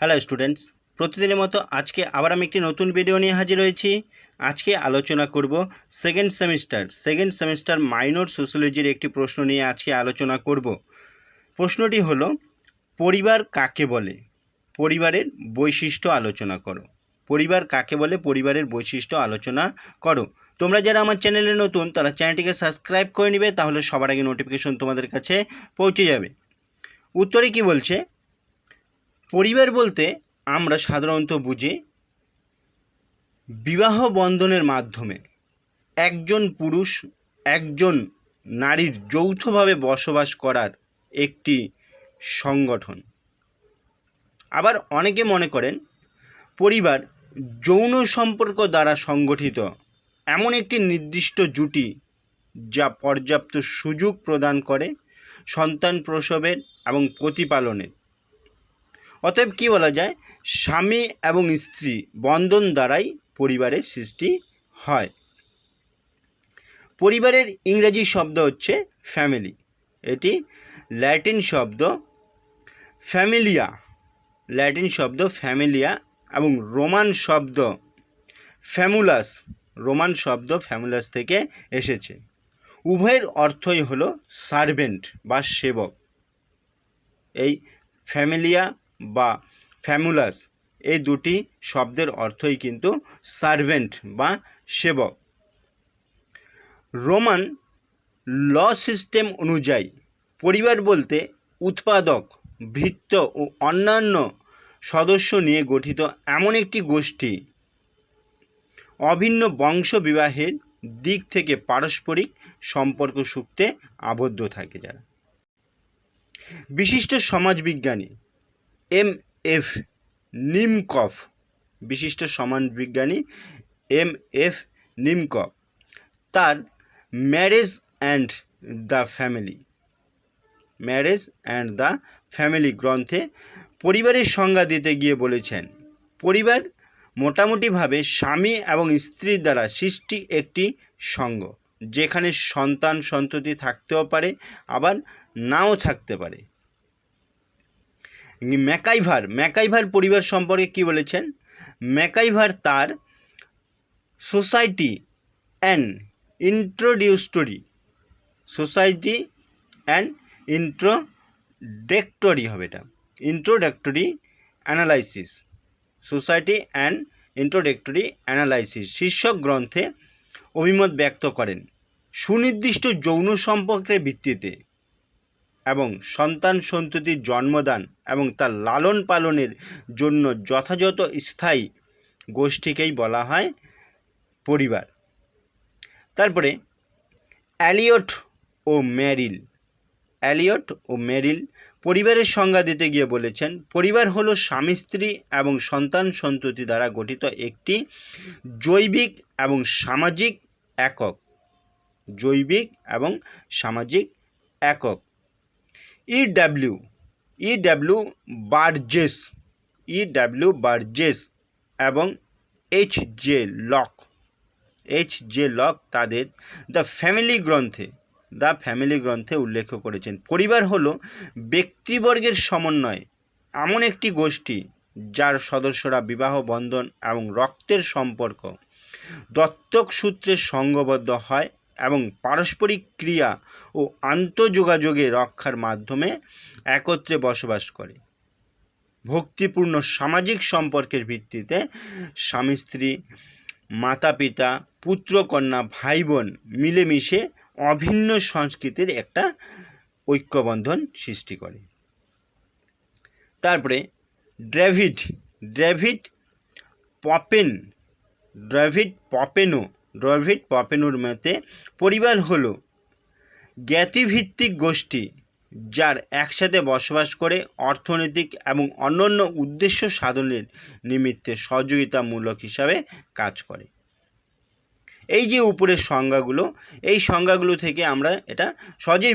Hello students প্রতিদিনের মতো আজকে আবার আমি একটি নতুন ভিডিও নিয়ে হাজির হয়েছি। আজকে আলোচনা করব second semester second semester minor সোশ্যোলজির একটি প্রশ্ন নিয়ে আজকে আলোচনা করব। প্রশ্নটি হলো, পরিবার কাকে বলে? পরিবারের বৈশিষ্ট্য আলোচনা করো। পরিবার কাকে বলে? পরিবারের বৈশিষ্ট্য আলোচনা করো। তোমরা যারা আমার চ্যানেলে নতুন, তারা চ্যানেলটিকে সাবস্ক্রাইব করে নিবে, তাহলে সবার আগে নোটিফিকেশন তোমাদের কাছে পৌঁছে যাবে। উত্তরে কি বলছে? পরিবার বলতে আমরা সাধারণত বুঝি বিবাহ বন্ধনের মাধ্যমে একজন পুরুষ একজন নারীর যৌথভাবে বসবাস করার একটি সংগঠন। আবার অনেকে মনে করেন পরিবার যৌন সম্পর্ক দ্বারা সংগঠিত এমন একটি নির্দিষ্ট জুটি যা পর্যাপ্ত সুযোগ প্রদান করে সন্তান প্রসবের এবং প্রতিপালনের। অতএব কি বলা যায়? স্বামী এবং স্ত্রী বন্ধন দ্বারাই পরিবারের সৃষ্টি হয়। পরিবারের ইংরেজি শব্দ হচ্ছে ফ্যামিলি এটি ল্যাটিন শব্দ ফ্যামিলিয়া। ল্যাটিন শব্দ ফ্যামিলিয়া এবং রোমান শব্দ ফ্যামুলাস। রোমান শব্দ ফ্যামুলাস থেকে এসেছে। উভয়ের অর্থই হলো সার্ভেন্ট বা সেবক। এই ফ্যামিলিয়া বা ফ্যামুলাস, এই দুটি শব্দের অর্থই কিন্তু সার্ভেন্ট বা সেবক। রোমান ল সিস্টেম অনুযায়ী পরিবার বলতে উৎপাদক, ভৃত্য ও অন্যান্য সদস্য নিয়ে গঠিত এমন একটি গোষ্ঠী। অভিন্ন বংশ বিবাহের দিক থেকে পারস্পরিক সম্পর্ক সূক্তে আবদ্ধ থাকে যারা। বিশিষ্ট সমাজবিজ্ঞানী এম এফ নিমকফ, বিশিষ্ট সমাজবিজ্ঞানী এম এফ নিমকফ, তার marriage and the family marriage and the family গ্রন্থে পরিবারের সংজ্ঞা দিতে গিয়ে বলেছেন, পরিবার মোটামুটিভাবে স্বামী এবং স্ত্রীর দ্বারা সৃষ্টি একটি সঙ্গ যেখানে সন্তান সন্ততি থাকতেও পারে, আবার নাও থাকতে পারে। ম্যাকাইভার ম্যাকাইভার পরিবার সম্পর্কে কি বলেছেন? ম্যাকাইভার তার society and introductory, society and introductory হবে এটা। Introductory analysis, society and introductory analysis, শীর্ষক গ্রন্থে অভিমত ব্যক্ত করেন। সুনির্দিষ্ট যৌন সম্পর্কের ভিত্তিতে এবং সন্তান সন্ততির জন্মদান এবং তার লালন পালনের জন্য যথাযথ স্থায়ী গোষ্ঠীকেই বলা হয় পরিবার। তারপরে অ্যালিয়ট ও ম্যারিল অ্যালিয়ট ও মেরিল পরিবারের সংজ্ঞা দিতে গিয়ে বলেছেন, পরিবার হলো স্বামী, স্ত্রী এবং সন্তান সন্ততি দ্বারা গঠিত একটি জৈবিক এবং সামাজিক একক। জৈবিক এবং সামাজিক একক। E W E W Burgess E W Burgess এবং H J Locke H J Locke তাদের দ্য ফ্যামিলি গ্রন্থে দ্য ফ্যামিলি গ্রন্থে উল্লেখ করেছেন। পরিবার হলো ব্যক্তিবর্গের সমন্বয় এমন একটি গোষ্ঠী যার সদস্যরা বিবাহ বন্ধন এবং রক্তের সম্পর্ক দত্তক সূত্রে সঙ্গবদ্ধ হয় এবং পারস্পরিক ক্রিয়া ও আন্তঃযোগাযোগে রক্ষার মাধ্যমে একত্রে বসবাস করে। ভক্তিপূর্ণ সামাজিক সম্পর্কের ভিত্তিতে স্বামী, স্ত্রী মাতা পিতা পুত্র কন্যা ভাই বোন মিলেমিশে অভিন্ন সংস্কৃতির একটা ঐক্যবন্ধন সৃষ্টি করে। তারপরে ড্রেভিড ড্রেভিড পপেন ড্রেভিড পপেনো ড্রেভিড পপেনোর মতে পরিবার হলো। জ্ঞাতিভিত্তিক গোষ্ঠী, যার একসাথে বসবাস করে অর্থনৈতিক এবং অন্যান্য উদ্দেশ্য সাধনের নিমিত্তে সহযোগিতামূলক হিসাবে কাজ করে। এই যে উপরের সংজ্ঞাগুলো, এই সংজ্ঞাগুলো থেকে আমরা এটা সহজেই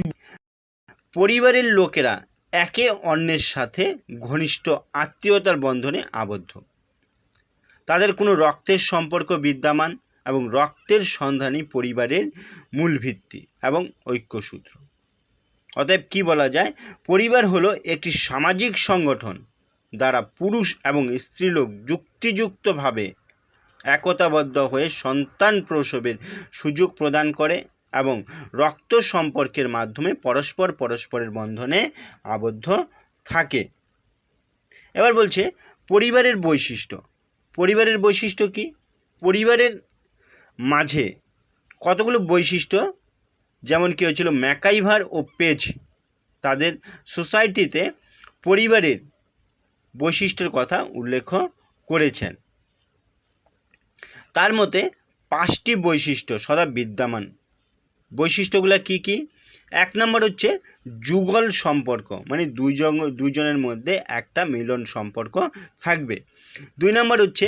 পরিবারের লোকেরা একে অন্যের সাথে ঘনিষ্ঠ আত্মীয়তার বন্ধনে আবদ্ধ। তাদের কোনো রক্তের সম্পর্ক বিদ্যমান এবং রক্তের সন্ধানই পরিবারের মূল ভিত্তি এবং ঐক্যসূত্র। অতএব কি বলা যায়? পরিবার হলো একটি সামাজিক সংগঠন দ্বারা পুরুষ এবং স্ত্রীলোক যুক্তিযুক্তভাবে একতাবদ্ধ হয়ে সন্তান প্রসবের সুযোগ প্রদান করে এবং রক্ত সম্পর্কের মাধ্যমে পরস্পর পরস্পরের বন্ধনে আবদ্ধ থাকে। এবার বলছে, পরিবারের বৈশিষ্ট্য। পরিবারের বৈশিষ্ট্য কি? পরিবারের মাঝে কতগুলো বৈশিষ্ট্য? যেমন কি হয়েছিল, ম্যাকাইভার ও পেজ তাদের সোসাইটিতে পরিবারের বৈশিষ্ট্যের কথা উল্লেখ করেছেন। তার মতে পাঁচটি বৈশিষ্ট্য সদা বিদ্যমান। বৈশিষ্ট্যগুলো কি কি? এক নম্বর হচ্ছে যুগল সম্পর্ক মানে দুইজন দুজনের মধ্যে একটা মিলন সম্পর্ক থাকবে। দুই নম্বর হচ্ছে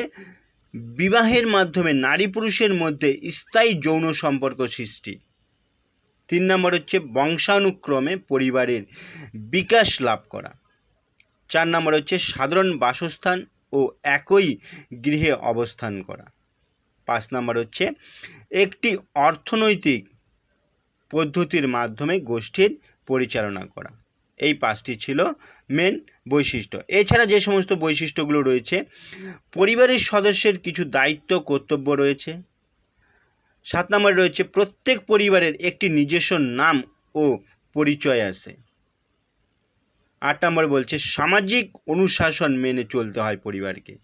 বিবাহের মাধ্যমে নারী পুরুষের মধ্যে স্থায়ী যৌন সম্পর্ক সৃষ্টি। তিন নম্বর হচ্ছে বংশানুক্রমে পরিবারের বিকাশ লাভ করা। চার নম্বর হচ্ছে সাধারণ বাসস্থান ও একই গৃহে অবস্থান করা। পাঁচ নম্বর হচ্ছে একটি অর্থনৈতিক পদ্ধতির মাধ্যমে গোষ্ঠীর পরিচালনা করা। এই পাঁচটি ছিল মেন বৈশিষ্ট্য। এছাড়া যে সমস্ত বৈশিষ্ট্যগুলো রয়েছে, পরিবারের সদস্যের কিছু দায়িত্ব, কর্তব্য রয়েছে। সাত নম্বরে রয়েছে, প্রত্যেক পরিবারের একটি নিজস্ব নাম ও পরিচয় আছে। আট নম্বর বলছে, সামাজিক অনুশাসন মেনে চলতে হয় পরিবারকে।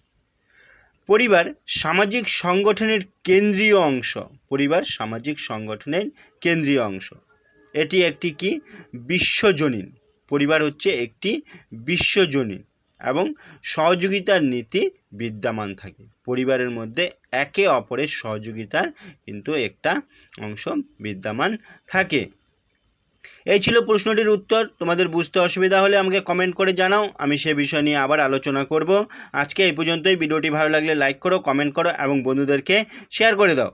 পরিবার সামাজিক সংগঠনের কেন্দ্রীয় অংশ। পরিবার সামাজিক সংগঠনের কেন্দ্রীয় অংশ। এটি একটি কি? বিশ্বজনীন। পরিবার হচ্ছে একটি বিশ্বজনীন এবং সহযোগিতার নীতি বিদ্যমান থাকে। পরিবারের মধ্যে একে অপরের সহযোগিতার কিন্তু একটা অংশ বিদ্যমান থাকে। এই ছিল প্রশ্নটির উত্তর। তোমাদের বুঝতে অসুবিধা হলে আমাকে কমেন্ট করে জানাও। আমি সে বিষয় নিয়ে আবার আলোচনা করব। আজকে এই পর্যন্তই। ভিডিওটি ভালো লাগলে লাইক করো কমেন্ট করো এবং বন্ধুদেরকে শেয়ার করে দাও।